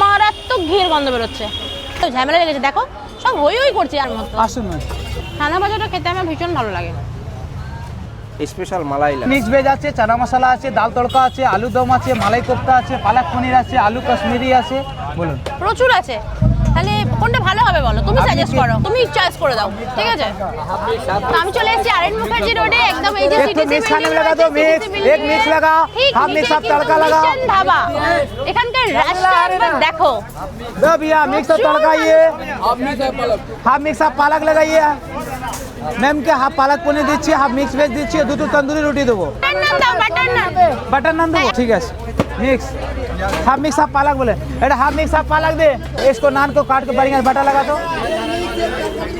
মারাত্মক ঘিয়ের গন্ধ বেরোচ্ছে। তো ঝামেলা লেগেছে দেখো সব হই হই করছে আর মতো। আসুন না ছানা ভাজাটা খেতে আমার ভীষণ ভালো লাগে। স্পেশাল মালাই লাগে। মিক্স ভেজ আছে চানা মশলা আছে ডাল তড়কা আছে আলু দম আছে মালাই কোপ্তা আছে পালাক পনির আছে আলু কাশ্মীরি আছে। বলুন। প্রচুর আছে। তাহলে কোনটা ভালো হবে বলো? তুমি সাজেস্ট করো। তুমি চয়েস করে দাও ঠিক আছে? তো আমি চলে এসেছি আরেন মুখার্জি রোডে একদম এই যে মিক্স খানে লাগা তো মিক্স এক মিক্স লাগা হাফ মিক্স সব তড়কা লাগা। ধাবা। এখানকার রাস্তা একবার দেখো। দে भैया মিক্স সব তড়কা ইয়ে। হাফ মিক্স সব পালক লাগাইয়ে ম্যামকে হাফ পালক পনির দিচ্ছি হাফ মিক্স ভেজ দিচ্ছি দুটো তন্দুরি রুটি দেবো। বাটার নান দাও বাটার নান বাটার দেবো হ্যাঁ। ঠিক আছে। मिक्स हाफ मिक्स आप पालक बोले अरे हाफ मिक्स आप पालक दे इसको नान को काट के बढ़िया से बटर लगा दो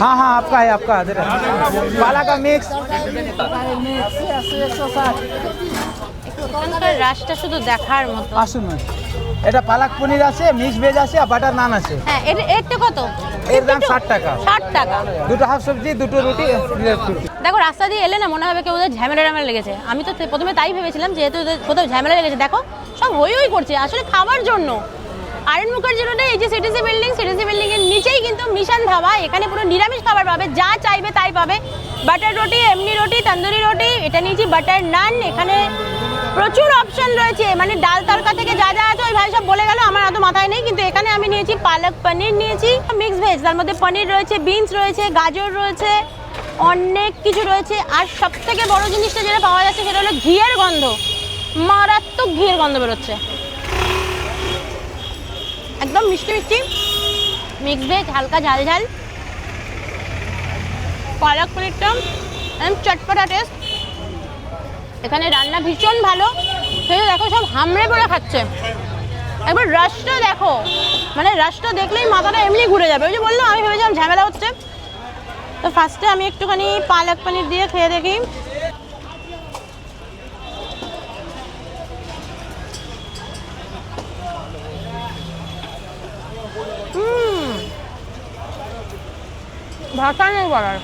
हाँ हाँ आपका है आपका है, दे रहे हैं। पालक का मिक्स এখানকার রাস্তা শুধু দেখার মতো আসুন না এটা পালক পনির আছে মিক্স ভেজ আছে আর বাটার নান আছে হ্যাঁ এর এরটা কত এর দাম 60 টাকা। ষাট টাকা দুটো হাফ সবজি দুটো রুটি দেখো, রাস্তা দিয়ে এলে না মনে হবে কেউ ওদের ঝামেলা টামেলা লেগেছে। আমি তো প্রথমে তাই ভেবেছিলাম যেহেতু ওদের কোথাও ঝামেলা লেগেছে। দেখো, সব হই হই করছে, আসলে খাবার জন্য। আরএন মুখার্জি রোডে এই যে সিটিসি বিল্ডিং সিটিসি বিল্ডিং এর নিচেই কিন্তু মিশন ধাবা। এখানে পুরো নিরামিষ খাবার পাবে, যা চাইবে তাই পাবে। বাটার রুটি, এমনি রুটি, তন্দুরি রুটি, এটা নিয়েছি বাটার নান। এখানে প্রচুর অপশন রয়েছে। মানে ডাল তড়কা থেকে যা যা আছে, ওই ভাই সব বলে গেল, আমার এত মাথায় নেই। কিন্তু এখানে আমি নিয়েছি পালক পনির নিয়েছি। মিক্স ভেজ তার মধ্যে পনির রয়েছে বিনস রয়েছে, গাজর রয়েছে। অনেক কিছু রয়েছে। আর সব থেকে বড় জিনিসটা যেটা পাওয়া যাচ্ছে সেটা হলো ঘিয়ের গন্ধ। মারাত্মক ঘিয়ের গন্ধ বেরোচ্ছে। একদম মিষ্টি মিষ্টি। মিক্স ভেজ, হালকা ঝাল ঝাল। পালক পনিরটা একদম চটপটা টেস্ট। এখানে রান্না ভীষণ ভালো। সেটা দেখো, সব হামড়ে পড়ে খাচ্ছে। একবার রাসটা দেখো। মানে রাসটা দেখলেই মাথাটা এমনি ঘুরে যাবে। ওই যে বললাম, আমি ভেবেছিলাম ঝামেলা হচ্ছে। তো ফার্স্টে আমি একটুখানি পালক পনির দিয়ে খেয়ে দেখি। ভাষা নেই বলার।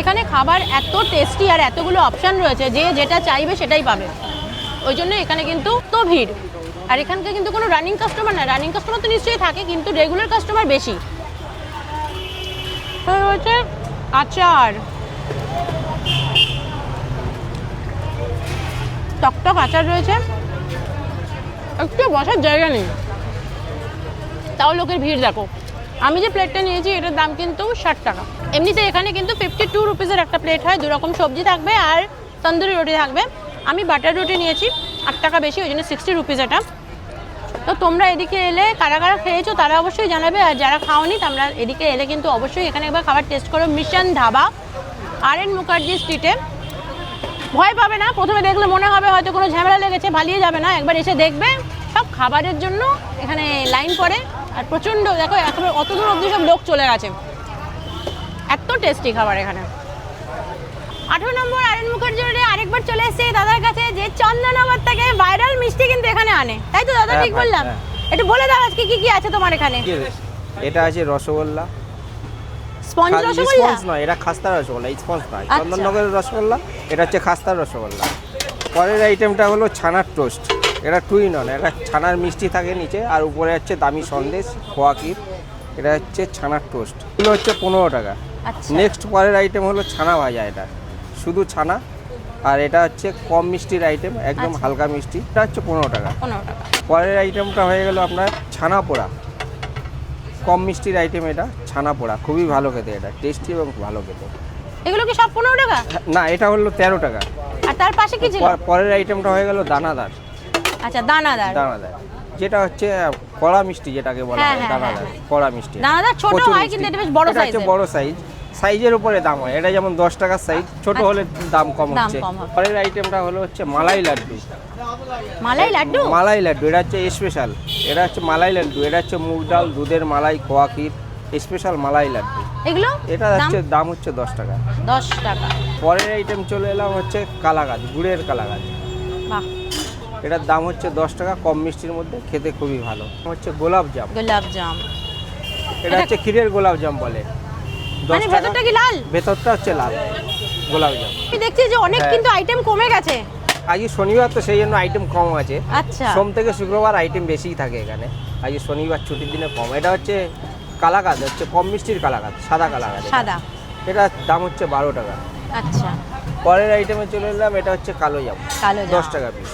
এখানে খাবার এত টেস্টি আর এতগুলো অপশান রয়েছে, যে যেটা চাইবে সেটাই পাবে। ওই জন্য এখানে কিন্তু তো ভিড়। আর এখানকার কিন্তু কোনো রানিং কাস্টমার না রানিং কাস্টমার তো নিশ্চয়ই থাকে, কিন্তু রেগুলার কাস্টমার বেশি। রয়েছে আচার। টকটক আচার রয়েছে। একটু বসার জায়গা নেই। তাও লোকের ভিড়, দেখো। আমি যে প্লেটটা নিয়েছি, এটার দাম কিন্তু ষাট টাকা। এমনিতে এখানে কিন্তু ফিফটি টু রুপিসের একটা প্লেট হয় দু রকম সবজি থাকবে আর তন্দুরি রুটি থাকবে। আমি বাটার রুটি নিয়েছি, আট টাকা বেশি, ওই জন্য সিক্সটি রুপিস এটা। তো তোমরা এদিকে এলে, কারা কারা খেয়েছো তারা অবশ্যই জানাবে, আর যারা খাওনি তোমরা এদিকে এলে কিন্তু অবশ্যই এখানে একবার খাবার টেস্ট করো Mission Dhaba R N Mukherjee স্ট্রিটে ভয় পাবে না, প্রথমে দেখলে মনে হবে হয়তো কোনো ঝামেলা লেগেছে, ভালিয়ে যাবে না, একবার এসে দেখবে, সব খাবারের জন্য এখানে লাইন পড়ে, আর প্রচণ্ড, দেখো, এখন অত দূর অবধি সব লোক চলে গেছে। এত টেস্টি খাবার এখানে। আঠেরো নম্বর আরেন মুখার্জি রোডে আরেকবার চলে এসেছে এই দাদার কাছে যে চন্দননগর থেকে ভাইরাল মিষ্টি কিন্তু এখানে আনে তাই তো দাদা হ্যাঁ, ঠিক বললাম। হ্যাঁ। একটু বলে দাও আজকে কি কি আছে তোমার এখানে? এটা? আছে রসগোল্লা। স্পঞ্জ রসগোল্লা? স্পঞ্জ নয় এটা খাস্তার রসগোল্লা স্পঞ্জ নয় আচ্ছা। চন্দননগরের রসগোল্লা এটা হচ্ছে খাস্তার রসগোল্লা। পরের আইটেমটা হলো ছানার টোস্ট এটা টুই নন এটা ছানার মিষ্টি থাকে নিচে আর উপরে হচ্ছে দামি সন্দেশ খোয়া ক্ষীর এটা হচ্ছে ছানার টোস্ট এগুলো হচ্ছে পনেরো টাকা। আচ্ছা। নেক্সট পরের আইটেম হলো ছানা ভাজা এটা। শুধু ছানা আর এটা হচ্ছে কম মিষ্টির আইটেম একদম আচ্ছা। হালকা মিষ্টি। এটা হচ্ছে পনেরো টাকা। পনেরো টাকা। পরের আইটেমটা হয়ে গেল আপনার ছানা পোড়া কম মিষ্টির আইটেম এটা ছানা পোড়া খুবই ভালো খেতে এটা টেস্টি এবং ভালো খেতে। এগুলো কি সব পনেরো টাকা? না এটা হলো তেরো টাকা। আর তার পাশে কি ছিল? পরের আইটেমটা হয়ে গেল দানাদার। আচ্ছা দানাদার। দানাদার। যেটা হচ্ছে কড়া মিষ্টি যেটাকে বলা হ্যাঁ, হয় হ্যাঁ, দানাদার হ্যাঁ, কড়া মিষ্টি। দানাদার ছোট হয় কিন্তু এটা বেশ বড় সাইজ বড় সাইজ সাইজের উপরে দাম হয়। এটা যেমন দশ টাকার সাইজ ছোট আচ্ছা। হলে দাম কম হচ্ছে। পরের আইটেমটা হলো হচ্ছে মালাই লাড্ডু। মালাই লাড্ডু? মালাই লাড্ডু এটা হচ্ছে স্পেশাল এটা হচ্ছে মালাই লাড্ডু এটা হচ্ছে মুগ ডাল দুধের মালাই খোয়া ক্ষীর স্পেশাল মালাই লাড্ডু। এগুলো? এটা হচ্ছে দাম হচ্ছে দশ টাকা। দশ টাকা। পরের আইটেম চলে এলাম হচ্ছে কালাগাছ গুড়ের কালাগাছ এটার দাম হচ্ছে দশ টাকা কম মিষ্টির মধ্যে খেতে খুবই ভালো। হচ্ছে গোলাপ জাম। গোলাপ জাম। এটা হচ্ছে ক্ষীরের গোলাপ জাম বলে। মানে ভেতরটা কি লাল? ভেতরটা হচ্ছে লাল গোলাপ জাম। আমি দেখছি যে অনেক হ্যাঁ। কিন্তু আইটেম কমে গেছে। আজকে শনিবার তো সেই জন্য আইটেম কম আছে। আচ্ছা। সোম থেকে শুক্রবার আইটেম বেশিই থাকে এখানে। আজকে শনিবার ছুটির দিনে কম। এটা হচ্ছে কালাকাদ হচ্ছে কম মিষ্টির কালাকাদ সাদা কালাকাদ সাদা। এটার দাম হচ্ছে বারো টাকা। আচ্ছা। পরের আইটেমে চলে এলাম এটা হচ্ছে কালো জাম। কালো জাম। দশ টাকা পিস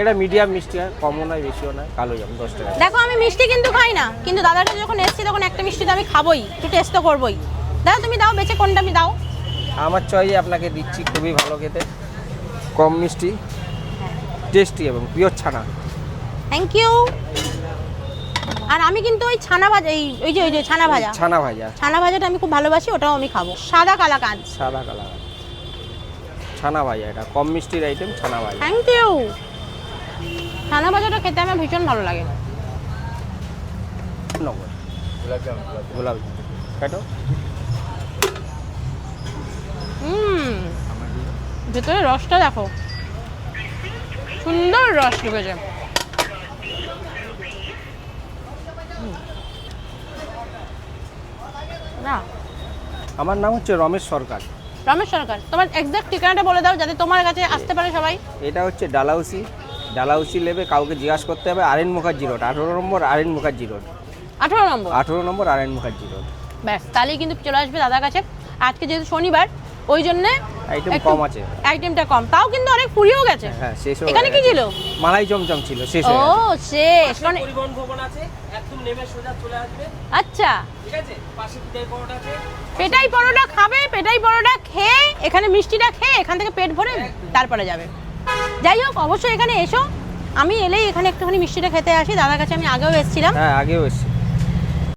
এটা মিডিয়াম মিষ্টি হয় কমও নয় বেশিও নয় কালো জাম দশ টাকা। দেখো আমি মিষ্টি কিন্তু খাই না কিন্তু দাদার কাছে যখন এসেছি তখন একটা মিষ্টি তো আমি খাবোই একটু টেস্ট তো করবোই। দাদা তুমি দাও বেঁচে কোনটা আমি দাও? আমার চয়েসে আপনাকে দিচ্ছি খুবই ভালো খেতে কম মিষ্টি টেস্টি এবং পিওর ছানা। থ্যাংক ইউ আর আমি কিন্তু ওই ছানা ভাজা এই ওই যে ওই যে ছানা ভাজা। ছানা ভাজা। ছানা ভাজাটা আমি খুব ভালোবাসি ওটাও আমি খাব। সাদা কালাকাঁদ। সাদা কালার ছানা ভাজা এটা কম মিষ্টির আইটেম ছানা ভাজা। থ্যাংক ইউ ছানা ভাজাটা খেতে আমার ভীষণ ভালো লাগে। নগর গোলাপ। কাটো হুম ভেতরে রসটা দেখো। সুন্দর রস ঢুকেছে না। আমার নাম হচ্ছে রমেশ সরকার। রমেশ সরকার তোমার এক্সাক্ট ঠিকানাটা বলে দাও যাতে তোমার কাছে আসতে পারে সবাই। এটা হচ্ছে ডালাউসি ডালাউসি লেবে কাউকে জিজ্ঞাসা করতে হবে আরেন মুখার্জি রোড। আঠেরো নম্বর আরেন মুখার্জি রোড। আঠারো নম্বর? আঠেরো নম্বর আরেন মুখার্জি রোড। ব্যাস তাহলেই কিন্তু চলে আসবে দাদার কাছে। আজকে যেহেতু শনিবার ওই জন্য আইটেম কম আছে। আইটেমটা কম। তাও কিন্তু অনেক ফুরিয়েও গেছে। হ্যাঁ শেষ হয়ে এখানে কি ছিল? মালাই চমচম ছিল শেষ ও শেষ। মানে পরিবহন ভবন আছে একদম নেমে সোজা চলে আসবে। আচ্ছা। ঠিক আছে? পাশে বিদায় পরোটা আছে। পেটাই পরোটা খাবে পেটাই পরোটা খেয়ে এখানে মিষ্টিটা খেয়ে এখান থেকে পেট ভরে তারপরে যাবে। যাই হোক, অবশ্যই এখানে এসো। আমি এলেই এখানে একটুখানি মিষ্টিটা খেতে আসি। দাদার কাছে আমি আগেও এসেছিলাম। হ্যাঁ আগেও এসছে।